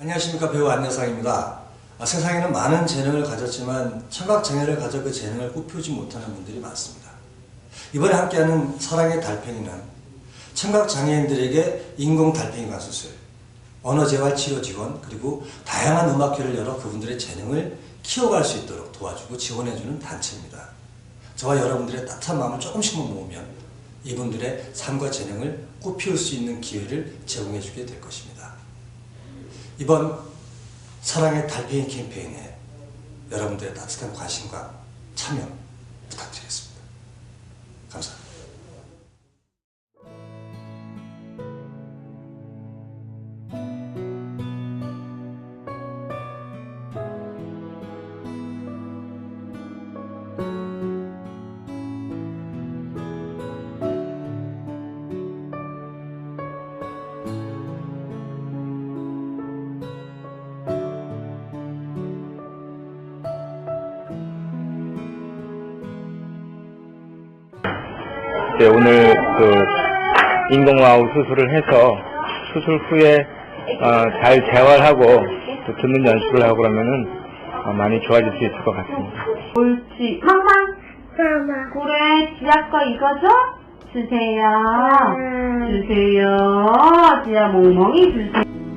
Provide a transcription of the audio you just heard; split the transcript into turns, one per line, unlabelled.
안녕하십니까 배우 안여상입니다. 아, 세상에는 많은 재능을 가졌지만 청각 장애를 가져 그 재능을 꽃피우지 못하는 분들이 많습니다. 이번에 함께하는 사랑의 달팽이는 청각 장애인들에게 인공 달팽이 관수술, 언어 재활 치료 지원 그리고 다양한 음악회를 열어 그분들의 재능을 키워갈 수 있도록 도와주고 지원해주는 단체입니다. 저와 여러분들의 따뜻한 마음을 조금씩만 모으면 이분들의 삶과 재능을 꽃피울 수 있는 기회를 제공해주게 될 것입니다. 이번 사랑의 달팽이 캠페인에 여러분들의 따뜻한 관심과 참여 부탁드리겠습니다. 감사합니다.
네, 오늘 그 인공와우 수술을 해서 수술 후에 어, 잘 재활하고 또 듣는 연습을 하고 그러면은 어, 많이 좋아질 수 있을 것 같습니다.
옳지. 항상 그래 지아 거 이거 줘? 주세요. 주세요. 지아 멍멍이 주세요.